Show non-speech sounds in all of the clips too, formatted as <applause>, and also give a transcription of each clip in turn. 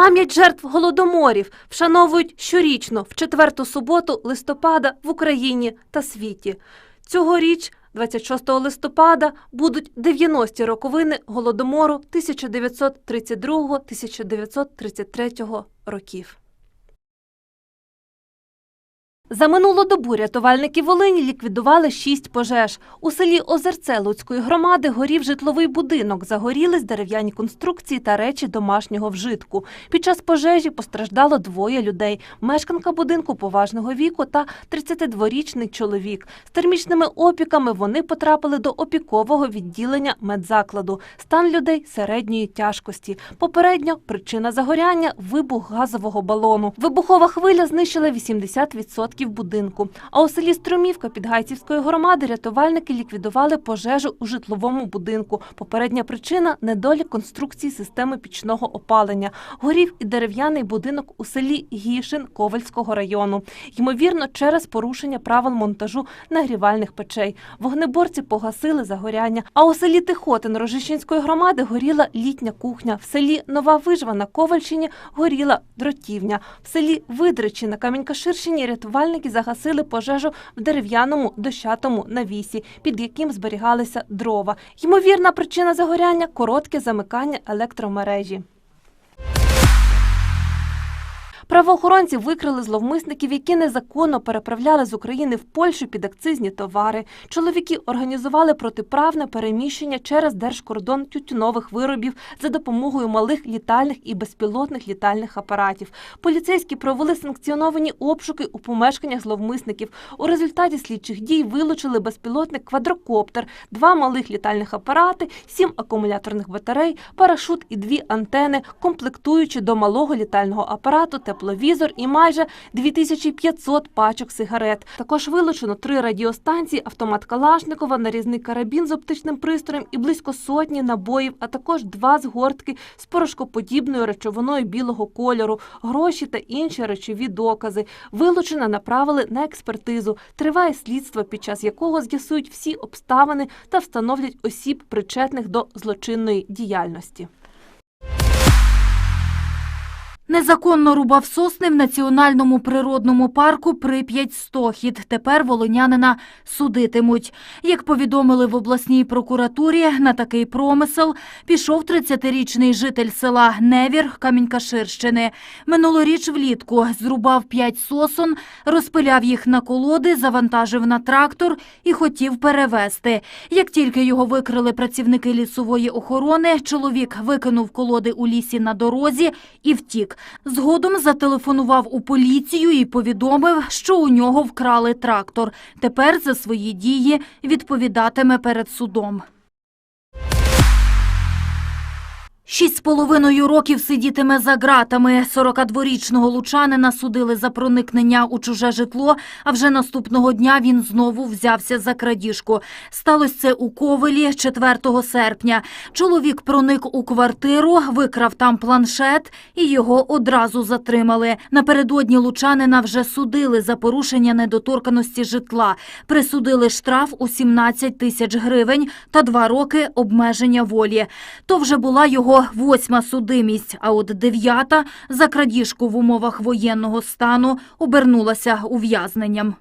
Пам'ять жертв голодоморів вшановують щорічно в четверту суботу листопада в Україні та світі. Цьогоріч, 26 листопада, будуть 90-ті роковини голодомору 1932-1933 років. За минулу добу рятувальники Волині ліквідували шість пожеж. У селі Озерце Луцької громади горів житловий будинок. Загорілись дерев'яні конструкції та речі домашнього вжитку. Під час пожежі постраждало двоє людей: мешканка будинку поважного віку та 32-річний чоловік. З термічними опіками вони потрапили до опікового відділення медзакладу. Стан людей середньої тяжкості. Попередньо причина загоряння вибух газового балону. Вибухова хвиля знищила 80% будинку. А у селі Струмівка Підгайцівської громади рятувальники ліквідували пожежу у житловому будинку. Попередня причина недолік конструкції системи пічного опалення. Горів і дерев'яний будинок у селі Гішин Ковальського району. Ймовірно, через порушення правил монтажу нагрівальних печей. Вогнеборці погасили загоряння. А у селі Тихотин Рожищенської громади горіла літня кухня. В селі Нова Вижва на Ковальщині горіла дротівня. В селі Видричі на Камінькаширщині рятувальники загасили пожежу в дерев'яному дощатому навісі, під яким зберігалися дрова. Ймовірна причина загоряння коротке замикання електромережі. Правоохоронці викрили зловмисників, які незаконно переправляли з України в Польщу підакцизні товари. Чоловіки організували протиправне переміщення через держкордон тютюнових виробів за допомогою малих літальних і безпілотних літальних апаратів. Поліцейські провели санкціоновані обшуки у помешканнях зловмисників. У результаті слідчих дій вилучили безпілотник квадрокоптер, два малих літальних апарати, сім акумуляторних батарей, парашут і дві антени, комплектуючи до малого літального апарату тепловізор і майже 2500 пачок сигарет. Також вилучено три радіостанції, автомат Калашникова, нарізний карабін з оптичним пристроєм і близько сотні набоїв, а також два згортки з порошкоподібною речовиною білого кольору, гроші та інші речові докази. Вилучено направили на експертизу. Триває слідство, під час якого з'ясують всі обставини та встановлять осіб, причетних до злочинної діяльності. Незаконно рубав сосни в національному природному парку Прип'ять Стохід. Тепер волинянина судитимуть. Як повідомили в обласній прокуратурі, на такий промисел пішов 30-річний житель села Невір Камінькаширщини. Минулоріч влітку зрубав п'ять сосон, розпиляв їх на колоди, завантажив на трактор і хотів перевезти. Як тільки його викрили працівники лісової охорони, чоловік викинув колоди у лісі на дорозі і втік. Згодом зателефонував у поліцію і повідомив, що у нього вкрали трактор. Тепер за свої дії відповідатиме перед судом. Шість з половиною років сидітиме за ґратами. 42-річного лучанина судили за проникнення у чуже житло, а вже наступного дня він знову взявся за крадіжку. Сталося це у Ковелі 4 серпня. Чоловік проник у квартиру, викрав там планшет і його одразу затримали. Напередодні лучанина вже судили за порушення недоторканості житла. Присудили штраф у 17 тисяч гривень та два роки обмеження волі. То вже була його восьма судимість, а от дев'ята за крадіжку в умовах воєнного стану обернулася ув'язненням.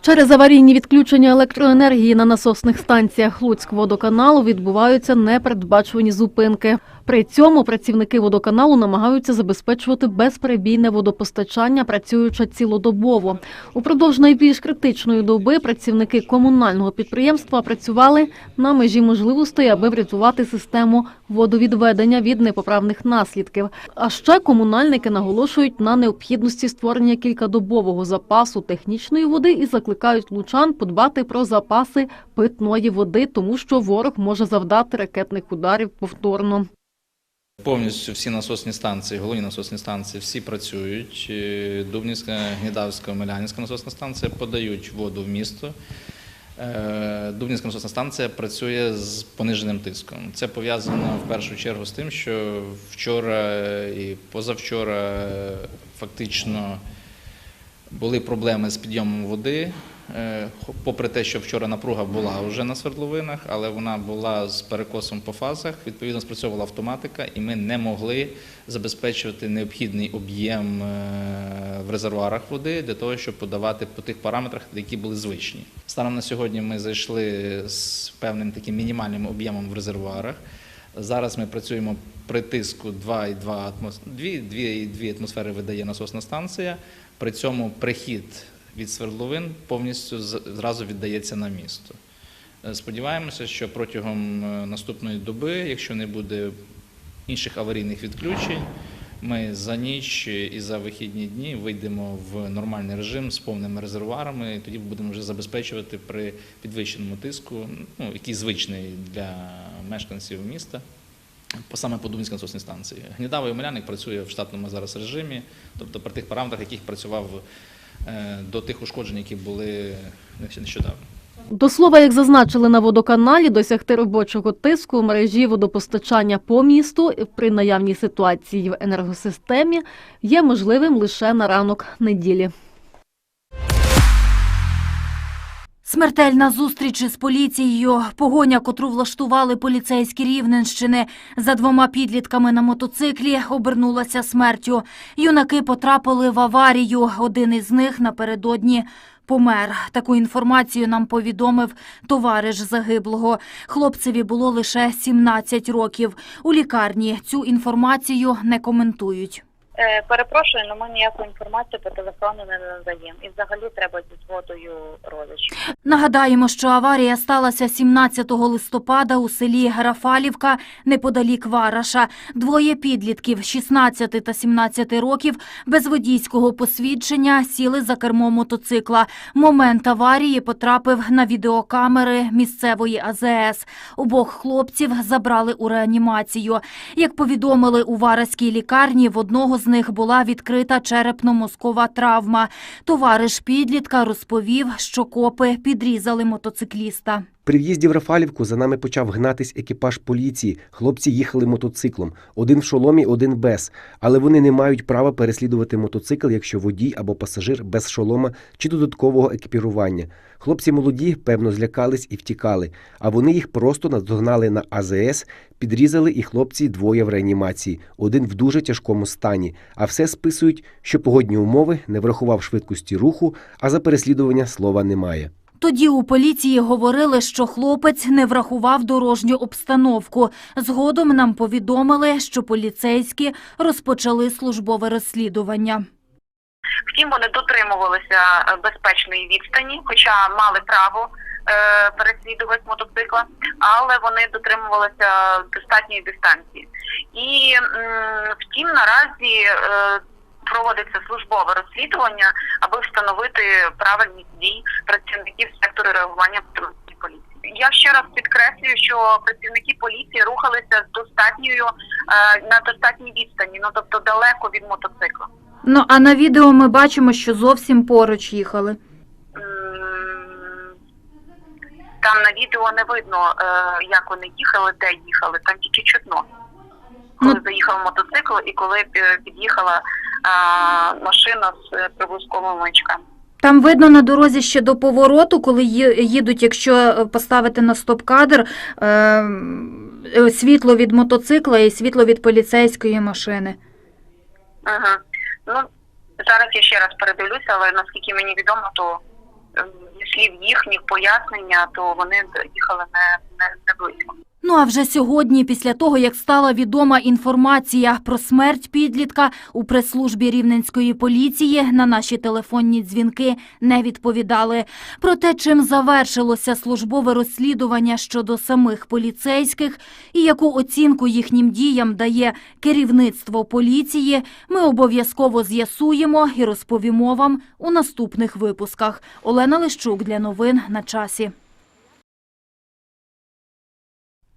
Через аварійні відключення електроенергії на насосних станціях Луцькводоканалу відбуваються непередбачувані зупинки. При цьому працівники водоканалу намагаються забезпечувати безперебійне водопостачання, працюючи цілодобово. Упродовж найбільш критичної доби працівники комунального підприємства працювали на межі можливостей, аби врятувати систему водовідведення від непоправних наслідків. А ще комунальники наголошують на необхідності створення кількадобового запасу технічної води і закликають лучан подбати про запаси питної води, тому що ворог може завдати ракетних ударів повторно. Повністю всі насосні станції, головні насосні станції, всі працюють. Е, Дубнівська, Гнідавська, Мелянівська насосна станція подають воду в місто. Е, Дубнівська насосна станція працює з пониженим тиском. Це пов'язано в першу чергу з тим, що вчора і позавчора е, фактично Були проблеми з підйомом води. Е, Попри те, що вчора напруга була вже на свердловинах, але вона була з перекосом по фазах. Відповідно, спрацьовувала автоматика, і ми не могли забезпечувати необхідний об'єм е, в резервуарах води для того, щоб подавати по тих параметрах, які були звичні. Станом на сьогодні ми зайшли з певним таким мінімальним об'ємом в резервуарах. Зараз ми працюємо при тиску 2,2 атмос... 2,2 атмосфери видає насосна станція. При цьому прихід від свердловин повністю зразу віддається на місто. Е, Сподіваємося, що протягом е, наступної доби, якщо не буде інших аварійних відключень, ми за ніч і за вихідні дні вийдемо в нормальний режим з повними резервуарами, і тоді будемо вже забезпечувати при підвищеному тиску, ну, який звичний для мешканців міста. Саме по Дубинській насосній станції. Гнідавий Омеляник працює в штатному зараз режимі, тобто при тих параметрах, яких працював до тих ушкоджень, які були нещодавно. До слова, як зазначили на водоканалі, досягти робочого тиску в мережі водопостачання по місту при наявній ситуації в енергосистемі є можливим лише на ранок неділі. Смертельна зустріч із поліцією, погоня, котру влаштували поліцейські Рівненщини за двома підлітками на мотоциклі, обернулася смертю. Юнаки потрапили в аварію. Один із них напередодні помер. Таку інформацію нам повідомив товариш загиблого. Хлопцеві було лише 17 років. У лікарні цю інформацію не коментують. Е, Перепрошую, але ми ніяку інформацію по телефону не надаємо. І взагалі треба зі згодою родичів. Нагадаємо, що аварія сталася 17 листопада у селі Рафалівка неподалік Вараша. Двоє підлітків 16 та 17 років без водійського посвідчення сіли за кермо мотоцикла. Момент аварії потрапив на відеокамери місцевої АЗС. Обох хлопців забрали у реанімацію. Як повідомили у Вараській лікарні, в одного з них була відкрита черепно-мозкова травма. Товариш підлітка розповів, що копи підрізали мотоцикліста. При в'їзді в Рафалівку за нами почав гнатись екіпаж поліції. Хлопці їхали мотоциклом. Один в шоломі, один без. Але вони не мають права переслідувати мотоцикл, якщо водій або пасажир без шолома чи додаткового екіпірування. Хлопці молоді, певно, злякались і втікали, а вони їх просто наздогнали на АЗС, підрізали і хлопці двоє в реанімації, один в дуже тяжкому стані. А все списують, що погодні умови не врахував швидкості руху, а за переслідування слова немає. Тоді у поліції говорили, що хлопець не врахував дорожню обстановку. Згодом нам повідомили, що поліцейські розпочали службове розслідування. Втім, вони дотримувалися е, безпечної відстані, хоча мали право е, переслідувати мотоцикла, але вони дотримувалися достатньої дистанції. І втім, наразі е, проводиться службове розслідування, аби встановити правильність дій працівників сектору реагування поліції. Я ще раз підкреслюю, що працівники поліції рухалися з достатньою е, на достатній відстані, ну тобто далеко від мотоцикла. Ну а на відео ми бачимо, що зовсім поруч їхали. Там на відео не видно, е, як вони їхали, де їхали, там тільки чутно. Коли Ну- заїхав мотоцикл і коли е, під'їхала машина з е, прибузковими. Там видно на дорозі ще до повороту, коли їдуть, якщо е, поставити на стоп-кадр, е, е, світло від мотоцикла і світло від поліцейської машини. Угу. Ну, зараз я ще раз передивлюся, але наскільки мені відомо, то е, зі слів їхніх пояснення, то вони їхали не, не, не близько. Ну а вже сьогодні, після того, як стала відома інформація про смерть підлітка, у прес-службі рівненської поліції на наші телефонні дзвінки не відповідали. Про те, чим завершилося службове розслідування щодо самих поліцейських і яку оцінку їхнім діям дає керівництво поліції, ми обов'язково з'ясуємо і розповімо вам у наступних випусках. Олена Лищук для новин на часі.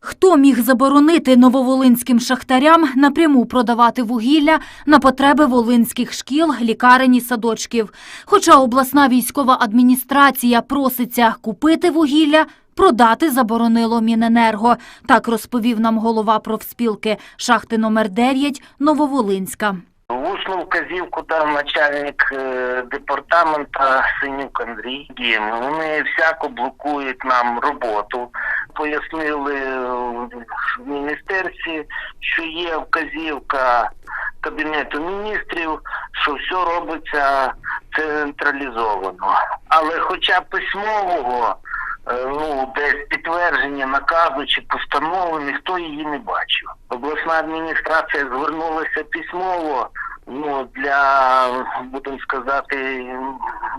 Хто міг заборонити нововолинським шахтарям напряму продавати вугілля на потреби волинських шкіл, лікарень і садочків? Хоча обласна військова адміністрація проситься купити вугілля, продати заборонило Міненерго. Так розповів нам голова профспілки шахти номер 9 Нововолинська. Усну вказівку дав начальник е, департамента Синюк Андрій. Вони всяко блокують нам роботу. Пояснили в міністерстві, що є вказівка Кабінету міністрів, що все робиться централізовано. Але хоча письмового, ну десь підтвердження наказу чи постанови, ніхто її не бачив. Обласна адміністрація звернулася письмово. Ну для будемо сказати,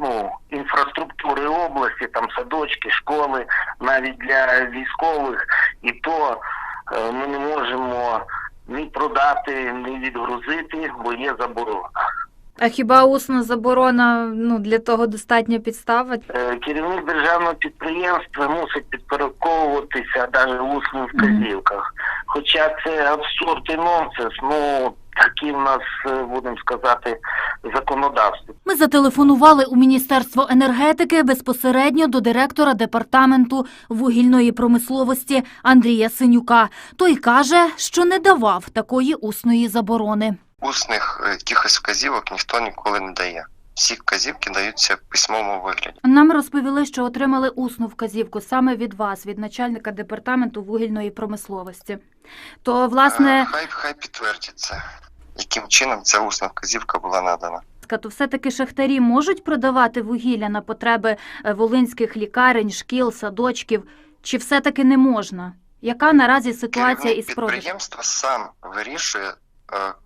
ну інфраструктури області, там садочки, школи, навіть для військових, і то е, ми не можемо ні продати, ні відгрузити, бо є заборона. А хіба усна заборона ну для того достатньо підстави? Е, Керівник державного підприємства мусить підпорядковуватися навіть в усних вказівках. Хоча це абсурд і нонсенс, ну такі в нас, е, будемо сказати, законодавство. Ми зателефонували у Міністерство енергетики безпосередньо до директора департаменту вугільної промисловості Андрія Синюка. Той каже, що не давав такої усної заборони. Усних е, якихось вказівок ніхто ніколи не дає. Всі вказівки даються в письмовому вигляді. Нам розповіли, що отримали усну вказівку саме від вас, від начальника департаменту вугільної промисловості. То, Е, власне, Хай хай підтвердяться, яким чином ця усна вказівка була надана. то все-таки шахтарі можуть продавати вугілля на потреби е, волинських лікарень, шкіл, садочків, чи все-таки не можна? Яка наразі ситуація Керівник із продажем? підприємства сам вирішує,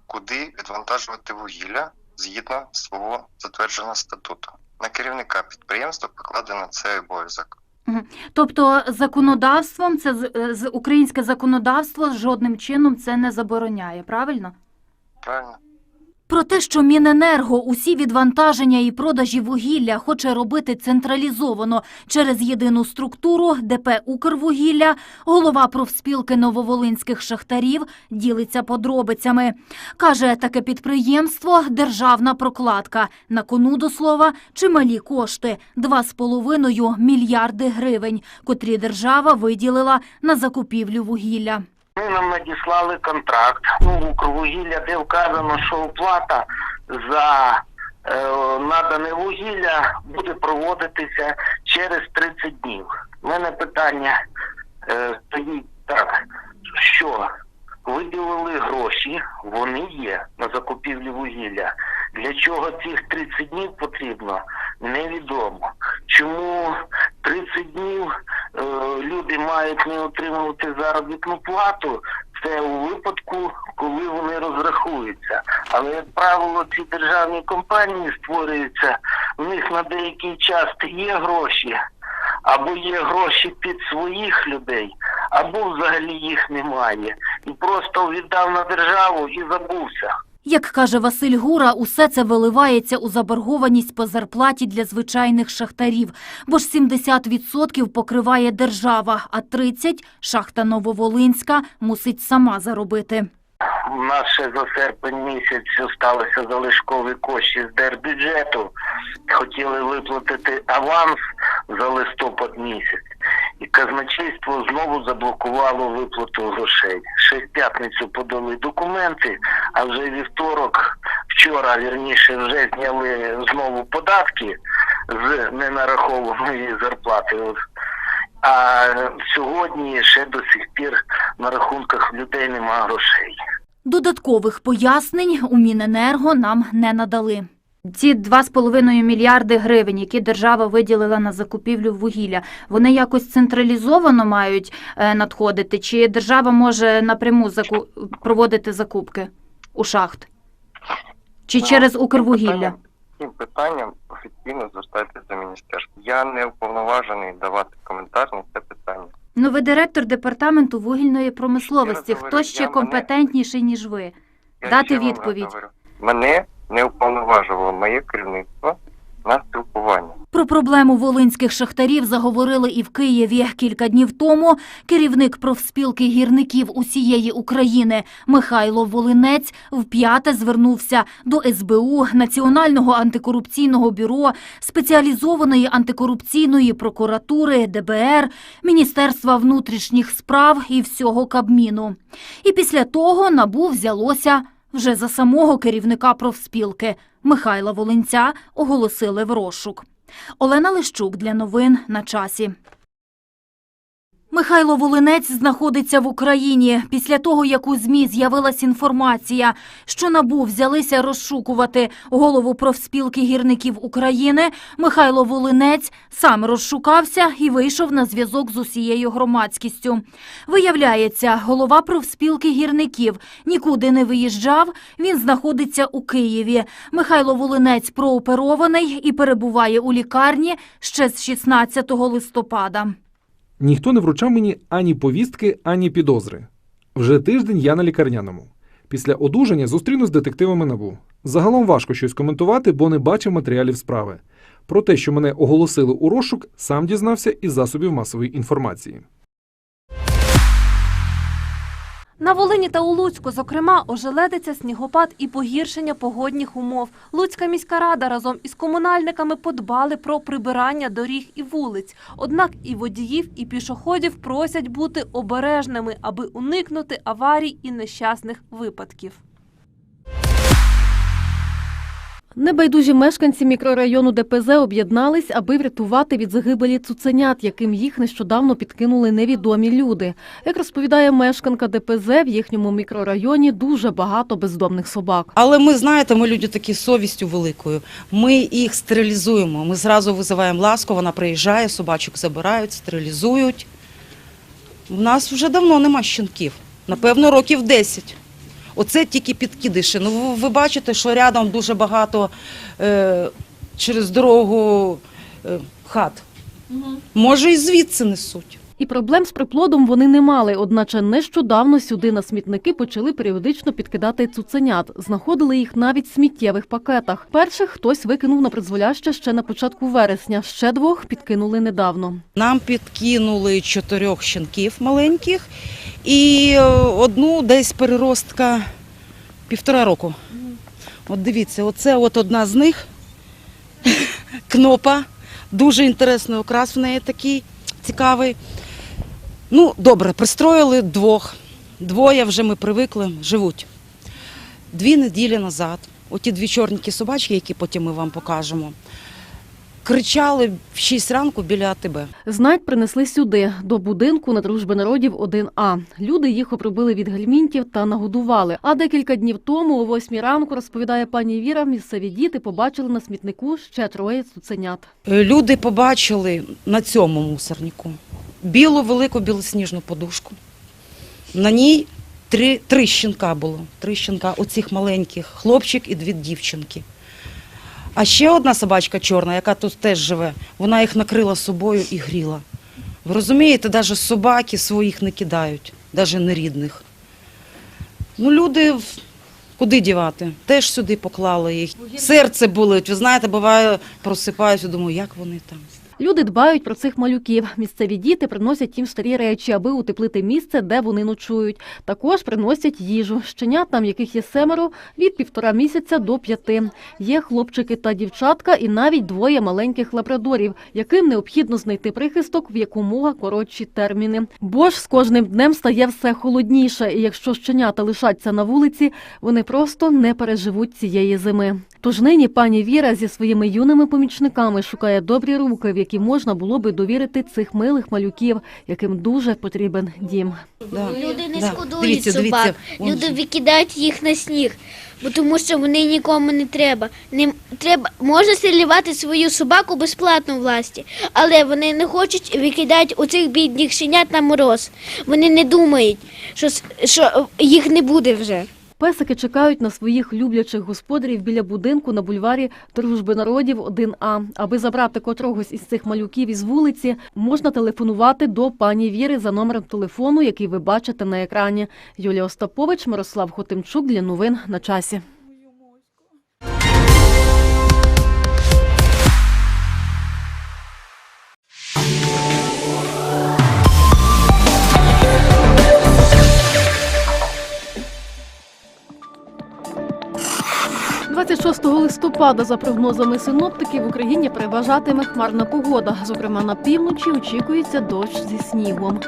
куди відвантажувати вугілля згідно свого затвердженого статуту. На керівника підприємства покладено цей обов'язок. Тобто законодавством це з- е, українське законодавство жодним чином це не забороняє, правильно? Правильно? Про те, що Міненерго усі відвантаження і продажі вугілля хоче робити централізовано через єдину структуру ДП «Укрвугілля», голова профспілки нововолинських шахтарів ділиться подробицями. Каже, таке підприємство – державна прокладка. На кону, до слова, чималі кошти – 2,5 мільярди гривень, котрі держава виділила на закупівлю вугілля. Вони нам надіслали контракт. Ну, «Укрвугілля», де вказано, що оплата за е, надане вугілля буде проводитися через 30 днів. У мене питання е, стоїть так, що виділили гроші, вони є на закупівлю вугілля. Для чого цих 30 днів потрібно, невідомо. Чому 30 днів е, люди мають не отримувати заробітну плату, це у випадку, коли вони розрахуються. Але, як правило, ці державні компанії створюються, в них на деякий час є гроші, або є гроші під своїх людей, або взагалі їх немає. І просто віддав на державу і забувся. Як каже Василь Гура, усе це виливається у заборгованість по зарплаті для звичайних шахтарів, бо ж 70% покриває держава, а 30% шахта Нововолинська мусить сама заробити. У нас ще за серпень місяць залишилися залишкові кошти з держбюджету. Хотіли виплатити аванс за листопад місяць. І казначейство знову заблокувало виплату грошей. Ще в п'ятницю подали документи, а вже вівторок, вчора, вірніше, вже зняли знову податки з ненарахованої зарплати. А сьогодні ще до сих пір на рахунках людей немає грошей. Додаткових пояснень у Міненерго нам не надали. Ці 2,5 мільярди гривень, які держава виділила на закупівлю вугілля, вони якось централізовано мають е, надходити, чи держава може напряму проводити закупки у шахт? Чи Ну, через Укрвугілля? Цим питанням офіційно звертайтеся до міністерства. Я не уповноважений давати коментар на це питання. Ну, ви директор департаменту вугільної промисловості. Раз говорю, Хто ще я мене- компетентніший, ніж ви? Я Дати відповідь. Мене не уповноважувало моє керівництво на спілкування. Про проблему волинських шахтарів заговорили і в Києві. Кілька днів тому керівник профспілки гірників усієї України Михайло Волинець вп'яте звернувся до СБУ, Національного антикорупційного бюро, спеціалізованої антикорупційної прокуратури, ДБР, Міністерства внутрішніх справ і всього Кабміну. І після того набу взялося Вже за самого керівника профспілки Михайла Волинця оголосили в розшук. Олена Лищук для новин на часі. Михайло Волинець знаходиться в Україні після того, як у ЗМІ з'явилась інформація, що НАБУ взялися розшукувати голову профспілки гірників України. Михайло Волинець сам розшукався і вийшов на зв'язок з усією громадськістю. Виявляється, голова профспілки гірників нікуди не виїжджав. Він знаходиться у Києві. Михайло Волинець прооперований і перебуває у лікарні ще з 16 листопада. Ніхто не вручав мені ані повістки, ані підозри. Вже тиждень я на лікарняному. Після одужання зустрінусь з детективами НАБУ. Загалом важко щось коментувати, бо не бачив матеріалів справи. Про те, що мене оголосили у розшук, сам дізнався із засобів масової інформації. На Волині та у Луцьку, зокрема, ожеледиться снігопад і погіршення погодних умов. Луцька міська рада разом із комунальниками подбали про прибирання доріг і вулиць. Однак і водіїв, і пішоходів просять бути обережними, аби уникнути аварій і нещасних випадків. Небайдужі мешканці мікрорайону ДПЗ об'єднались, аби врятувати від загибелі цуценят, яким їх нещодавно підкинули невідомі люди. Як розповідає мешканка ДПЗ, в їхньому мікрорайоні дуже багато бездомних собак. Але ми знаєте, ми люди такі совістю великою. Ми їх стерилізуємо. Ми зразу визиваємо ласку, вона приїжджає, собачок забирають, стерилізують. У нас вже давно нема щенків. Напевно, років 10. Оце тільки підкидиші. Ну, ви- бачите, що рядом дуже багато е, через дорогу е, хат. Може, і звідси несуть. І проблем з приплодом вони не мали, одначе нещодавно сюди на смітники почали періодично підкидати цуценят. Знаходили їх навіть в сміттєвих пакетах. Перших хтось викинув на призволяще ще на початку вересня, ще двох підкинули недавно. Нам підкинули чотирьох щенків маленьких і е, одну десь переростка півтора року. От дивіться, оце от одна з них <laughs> кнопа. Дуже інтересний окрас в неї такий цікавий. Ну, добре, пристроїли двох. Двоє вже ми привикли, живуть. Дві неділі назад, оті дві чорненькі собачки, які потім ми вам покажемо, кричали в 6 ранку біля АТБ. Знать принесли сюди, до будинку на дружби народів 1А. Люди їх обробили від гельмінтів та нагодували. А декілька днів тому, о восьмій ранку, розповідає пані Віра, місцеві діти побачили на смітнику ще троє цуценят. Е, Люди побачили на цьому мусорнику білу велику білосніжну подушку. На ній три, три щенка було. Три щенка, оцих маленьких, хлопчик і дві дівчинки. А ще одна собачка чорна, яка тут теж живе, вона їх накрила собою і гріла. Ви розумієте, навіть собаки своїх не кидають, навіть нерідних. Ну, люди куди дівати? Теж сюди поклали їх. Серце болить. Ви знаєте, буває, просипаюся, думаю, як вони там. Люди дбають про цих малюків. Місцеві діти приносять їм старі речі, аби утеплити місце, де вони ночують. Також приносять їжу. Щенятам, яких є семеро, від півтора місяця до п'яти. Є хлопчики та дівчатка, і навіть двоє маленьких лабрадорів, яким необхідно знайти прихисток в якомога коротші терміни. Бо ж з кожним днем стає все холодніше, і якщо щенята лишаться на вулиці, вони просто не переживуть цієї зими. Тож нині пані Віра зі своїми юними помічниками шукає добрі руки, в які можна було би довірити цих милих малюків, яким дуже потрібен дім. Да. Люди не Да. шкодують Дивіться, собак. дивіться, Люди викидають їх на сніг, бо тому що вони нікому не треба. Не треба можна стрілювати свою собаку безплатно власті, але вони не хочуть викидати оцих бідних щенят на мороз. Вони не думають, що, що їх не буде вже. Песики чекають на своїх люблячих господарів біля будинку на бульварі Дружби народів 1А. Аби забрати котрогось із цих малюків із вулиці, можна телефонувати до пані Віри за номером телефону, який ви бачите на екрані. Юлія Остапович, Мирослав Хотимчук для новин на часі. – 26 листопада, за прогнозами синоптиків, в Україні переважатиме хмарна погода. Зокрема, на півночі очікується дощ зі снігом.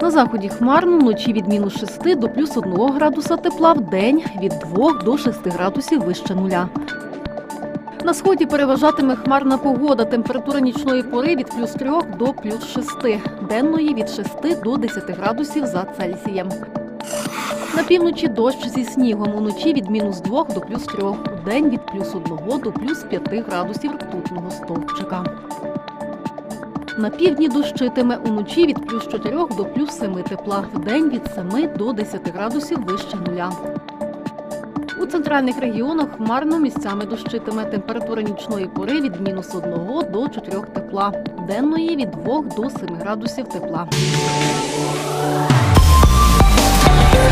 На заході хмарно, вночі від мінус 6 до плюс 1 градуса тепла, в день від 2 до 6 градусів вище нуля. На сході переважатиме хмарна погода. Температура нічної пори від плюс 3 до плюс 6, денної від 6 до 10 градусів за Цельсієм. На півночі дощ зі снігом, уночі від мінус 2 до плюс 3, у день від плюс 1 до плюс 5 градусів ртутного стовпчика. На півдні дощитиме уночі від плюс 4 до плюс 7 тепла, в день від 7 до 10 градусів вище нуля. У центральних регіонах хмарно місцями дощитиме. Температура нічної пори від мінус 1 до 4 тепла, денної від 2 до 7 градусів тепла.